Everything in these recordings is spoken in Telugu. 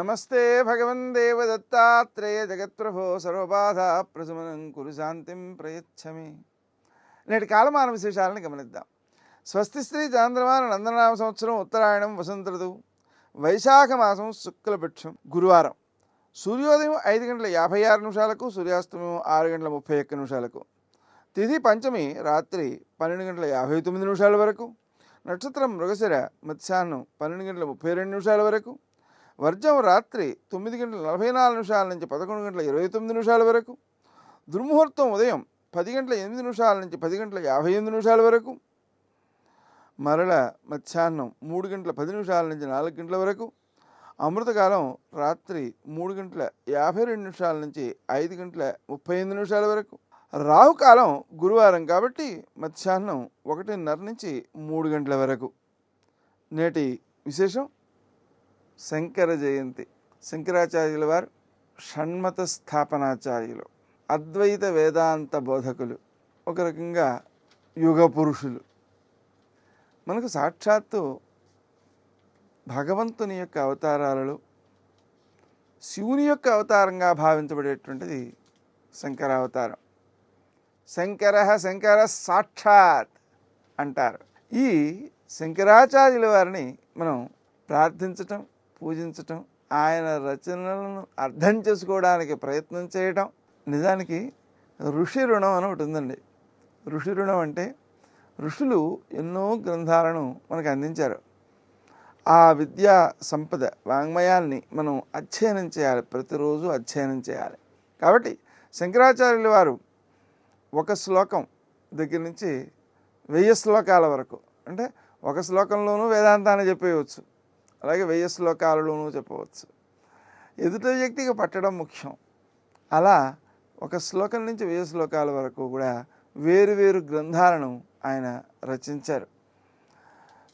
నమస్తే భగవన్ దేవదత్తాత్రేయ జగత్ప్రభో సర్వబాధ ప్రసుమనం కురు శాంతిం ప్రయచ్చమి. నేటి కాలమాన విశేషాలను గమనిద్దాం. స్వస్తి శ్రీ చాంద్రమాన నందనామ సంవత్సరం ఉత్తరాయణం వసంత ఋతువు వైశాఖ మాసం శుక్లపక్షం గురువారం. సూర్యోదయం ఐదు గంటల యాభై ఆరు నిమిషాలకు సూర్యాస్తమయం ఆరు గంటల ముప్పై ఒక్క నిమిషాలకు. తిథి పంచమి రాత్రి పన్నెండు గంటల యాభై తొమ్మిది నిమిషాల వరకు. నక్షత్రం మృగశిర మధ్యాహ్నం పన్నెండు గంటల ముప్పై రెండు నిమిషాల వరకు. వర్జం రాత్రి తొమ్మిది గంటల నలభై నాలుగు నిమిషాల నుంచి పదకొండు గంటల ఇరవై తొమ్మిది నిమిషాల వరకు. దుర్ముహూర్తం ఉదయం పది గంటల ఎనిమిది నిమిషాల నుంచి పది గంటల యాభై ఎనిమిది నిమిషాల వరకు. మరల మధ్యాహ్నం మూడు గంటల పది నిమిషాల నుంచి నాలుగు గంటల వరకు. అమృతకాలం రాత్రి మూడు గంటల యాభై రెండు నిమిషాల నుంచి ఐదు గంటల ముప్పై ఎనిమిది నిమిషాల వరకు. రాహుకాలం గురువారం కాబట్టి మధ్యాహ్నం ఒకటిన్నర నుంచి మూడు గంటల వరకు. నేటి విశేషం? శంకర జయంతి. శంకరాచార్యుల వారు షణ్మత స్థాపనాచార్యులు అద్వైత వేదాంత బోధకులు ఒక రకంగా యుగ పురుషులు. మనకు సాక్షాత్తు భగవంతుని యొక్క అవతారాలలో శివుని యొక్క అవతారంగా భావించబడేటువంటిది శంకరావతారం. శంకర శంకర సాక్షాత్ అంటారు. ఈ శంకరాచార్యుల వారిని మనం ప్రార్థించటం పూజించటం ఆయన రచనలను అర్థం చేసుకోవడానికి ప్రయత్నం చేయటం నిజానికి ఋషి రుణం అని ఒకటి ఉందండి. ఋషి రుణం అంటే ఋషులు ఎన్నో గ్రంథాలను మనకు అందించారు. ఆ విద్యా సంపద వాంగ్మయాల్ని మనం అధ్యయనం చేయాలి ప్రతిరోజు అధ్యయనం చేయాలి. కాబట్టి శంకరాచార్యుల వారు ఒక శ్లోకం దగ్గర నుంచి వెయ్యి శ్లోకాల వరకు అంటే ఒక శ్లోకంలోనూ వేదాంతాన్ని చెప్పేయవచ్చు. అలాగే వెయ్యి శ్లోకాలలోనూ చెప్పవచ్చు. ఎదుట వ్యక్తికి పట్టడం ముఖ్యం. అలా ఒక శ్లోకం నుంచి వెయ్యి శ్లోకాల వరకు కూడా వేరు వేరు గ్రంథాలను ఆయన రచించారు.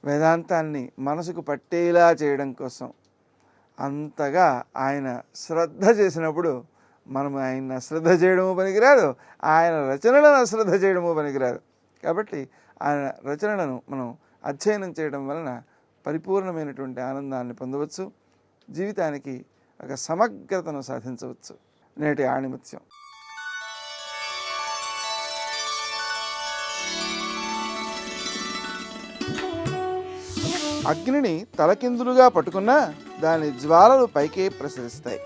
వేదాంతాన్ని మనసుకు పట్టేలా చేయడం కోసం అంతగా ఆయన శ్రద్ధ చేసినప్పుడు మనం ఆయన శ్రద్ధ చేయడము పనికిరాదు ఆయన రచనలను అశ్రద్ధ చేయడము పనికిరాదు. కాబట్టి ఆయన రచనలను మనం అధ్యయనం చేయడం వలన పరిపూర్ణమైనటువంటి ఆనందాన్ని పొందవచ్చు. జీవితానికి ఒక సమగ్రతను సాధించవచ్చు. నేటి ఆణిముత్యం అగ్నిని తలకిందులుగా పట్టుకున్నా దాని జ్వాలలు పైకే ప్రసరిస్తాయి.